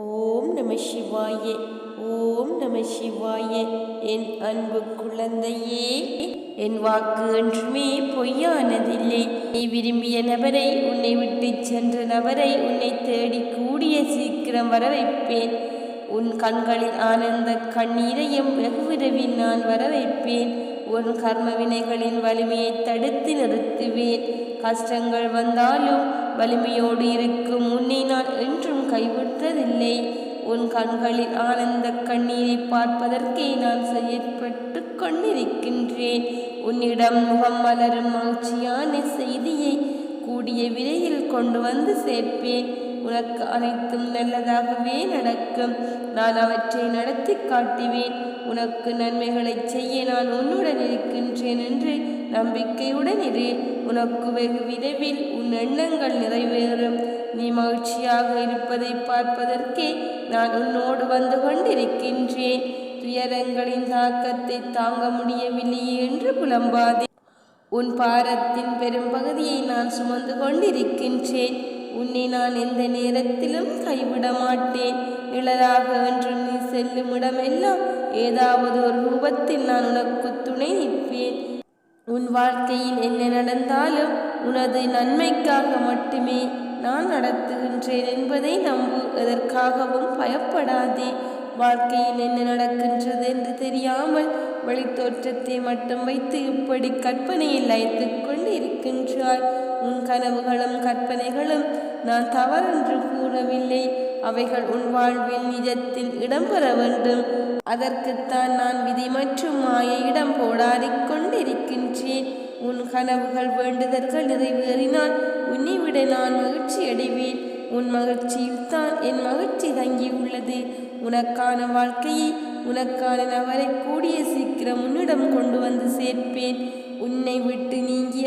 ஓம் நம சிவாயே ஓம் நம சிவாயே என் அன்பு குழந்தையே என் வாக்கு என்றுமே பொய்யானதில்லை. நீ விரும்பிய நபரை உன்னை விட்டு சென்ற நபரை உன்னை தேடி கூடிய சீக்கிரம் வர வைப்பேன் உன் கண்களில் ஆனந்த கண்ணீரையும் வெகு விரைவில் நான் வர வைப்பேன் உன் கர்ம வினைகளின் வலிமையை தடுத்து நிறுத்துவேன். கஷ்டங்கள் வந்தாலும் வலிமையோடு இருக்கும் உன்னை நான் என்றும் கைவிட்டதில்லை. உன் கண்களில் ஆனந்த கண்ணீரை பார்ப்பதற்கே நான் செயற்பட்டு கொண்டிருக்கின்றேன். உன்னிடம் முகம் மலரும் மகிழ்ச்சியான செய்தியை கூடிய விலையில் கொண்டு வந்து சேர்ப்பேன். உனக்கு அனைத்தும் நல்லதாகவே நடக்கும். நான் அவற்றை நடத்தி காட்டுவேன். உனக்கு நன்மைகளை செய்ய நான் உன்னுடன் இருக்கின்றேன் என்று நம்பிக்கையுடன் இரு. உனக்கு வெகு விரைவில் உன் எண்ணங்கள் நிறைவேறும். நீ மகிழ்ச்சியாக இருப்பதை பார்ப்பதற்கே நான் உன்னோடு வந்து கொண்டிருக்கின்றேன். துயரங்களின் தாக்கத்தை தாங்க முடியவில்லையே என்று புலம்பாதே. உன் பாரத்தின் பெரும்பகுதியை நான் சுமந்து கொண்டிருக்கின்றேன். உன்னை நான் எந்த நேரத்திலும் கைவிட மாட்டேன் நிழலாக என்று நீ செல்லும் இடமெல்லாம் ஏதாவது ஒரு ரூபத்தில் நான் உனக்கு துணை நிற்பேன். உன் வாழ்க்கையில் என்ன நடந்தாலும் உனது நன்மைக்காக மட்டுமே நான் நடத்துகின்றேன் என்பதை நம்பு. எதற்காகவும் பயப்படாதே. வாழ்க்கையில் என்ன நடக்கின்றது என்று தெரியாமல் வெளித்தோற்றத்தை மட்டும் வைத்து இப்படி கற்பனையில் லயித்து கொண்டு இருக்கின்றாய் உன் கனவுகளும் கற்பனைகளும் நான் தவறென்று கூறவில்லை. அவைகள் உன் வாழ்வில் நிஜத்தில் இடம்பெற வேண்டும். அதற்குத்தான் நான் விதி மற்றும் மாயையிடம் போராடிக் கொண்டிருக்கின்றேன். உன் கனவுகள் வேண்டுதல்கள் நிறைவேறினால் உன்னை விட நான் மகிழ்ச்சி அடைவேன் உன் மகிழ்ச்சியில் தான் என் மகிழ்ச்சி தங்கியுள்ளது உனக்கான வாழ்க்கையை உனக்கான நபரை கூடிய சீக்கிரம் உன்னிடம் கொண்டு வந்து சேர்ப்பேன். உன்னை விட்டு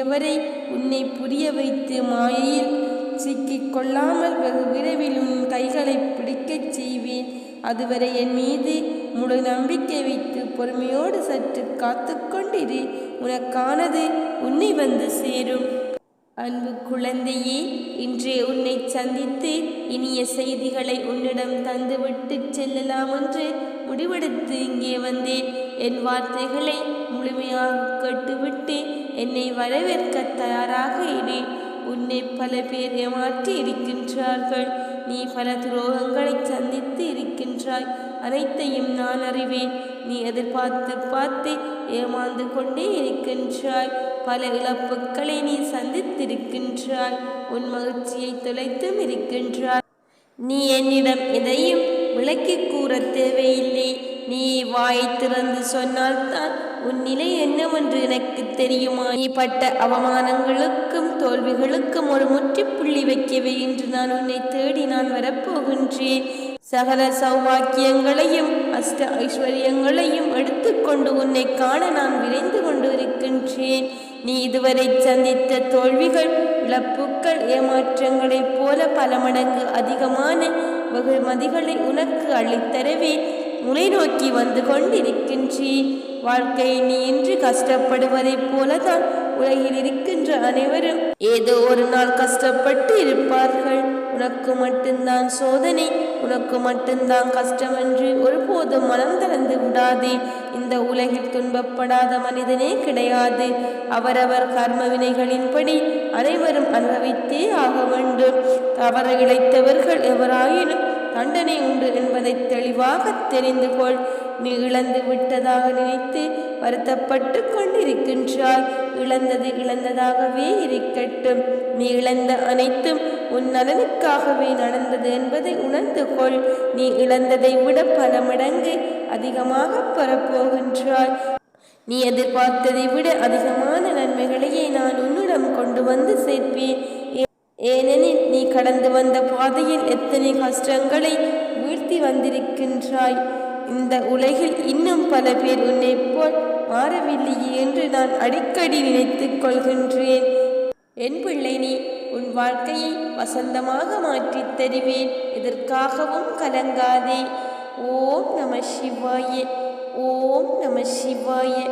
இதுவரை உன்னை புரிய வைத்து மாயையில் சிக்கிக் கொள்ளாமல் வெகு விரைவில் உன் கைகளை பிடிக்கச் செய்வேன். அதுவரை என் மீது முழு நம்பிக்கை வைத்து பொறுமையோடு சற்று காத்து கொண்டிரு. உனக்கானது உன்னை வந்து சேரும். அன்பு குழந்தையே இன்றே உன்னை சந்தித்து இனிய செய்திகளை உன்னிடம் தந்துவிட்டு செல்லலாம் என்று முடிவெடுத்து இங்கே வந்தேன். என் வார்த்தைகளை முழுமையாக கேட்டுவிட்டு என்னை வரவேற்க தயாராக இரு. உன்னை பல பேர் ஏமாற்றி இருக்கின்றார்கள். நீ பல துரோகங்களை சந்தித்து இருக்கின்றாய். அனைத்தையும் நான் அறிவேன். நீ எதிர்பார்த்து பார்த்து ஏமாந்து கொண்டே இருக்கின்றாய். பல இழப்புகளை நீ சந்தித்திருக்கின்றாய். உன் மகிழ்ச்சியை தொலைத்தும் இருக்கின்றாய். நீ என்னிடம் எதையும் விளக்கி கூற தேவையில்லை. வாயை திறந்து சொன்னால்தான் உன் நிலை என்னவென்று எனக்கு தெரியுமா? நீ பட்ட அவமானங்களுக்கும் தோல்விகளுக்கும் ஒரு முற்றுப்புள்ளி வைக்கவே இன்று நான் உன்னை தேடி நான் வரப்போகின்றேன். சகல சௌபாக்கியங்களையும் அஷ்ட ஐஸ்வர்யங்களையும் எடுத்துக்கொண்டு உன்னை காண நான் விரைந்து கொண்டு இருக்கின்றேன். நீ இதுவரை சந்தித்த தோல்விகள் இழப்புக்கள் ஏமாற்றங்களைப் போல பல மடங்கு அதிகமான வெகுமதிகளை உனக்கு அளித்தரவே முனை நோக்கி வந்து கொண்டிருக்கின்றீ. வாழ்க்கை நீ இன்று கஷ்டப்படுவதைப் போலதான் உலகில் இருக்கின்ற அனைவரும் ஏதோ ஒரு நாள் கஷ்டப்பட்டு இருப்பார்கள். உனக்கு மட்டும்தான் சோதனை உனக்கு மட்டும்தான் கஷ்டம் என்று ஒருபோதும் மனம் திறந்து விடாதே. இந்த உலகில் துன்பப்படாத மனிதனே கிடையாது. அவரவர் கர்ம வினைகளின்படி அனைவரும் அனுபவித்தே ஆக வேண்டும். தவற இழைத்தவர்கள் எவராயினும் தண்டனை உண்டு என்பதை தெளிவாக தெரிந்து கொள் நீ இழந்து விட்டதாக நினைத்து வருத்தப்பட்டு கொண்டிருக்கின்றாய். இழந்தது இழந்ததாகவே இருக்கட்டும். நீ இழந்த அனைத்தும் உன் நலனுக்காகவே நடந்தது என்பதை உணர்ந்து கொள் நீ இழந்ததை விட பல மடங்கு அதிகமாக பெறப்போகின்றாய். நீ எதிர்பார்த்ததை விட அதிகமான நன்மைகளையே நான் உன்னிடம் கொண்டு வந்து சேர்ப்பேன். ஏனெனில் கடந்து வந்த பாதையில் எத்தனை கஷ்டங்களை வீழ்த்தி வந்திருக்கின்றாய்? இந்த உலகில் இன்னும் பல பேர் உன்னை போல் மாறவில்லையே என்று நான் அடிக்கடி நினைத்துக் கொள்கின்றேன். என் பிள்ளை நீ உன் வாழ்க்கையை வசந்தமாக மாற்றித் தருவேன். இதற்காகவும் கலங்காதே. ஓம் நம சிவாய. ஓம் நம சிவாய.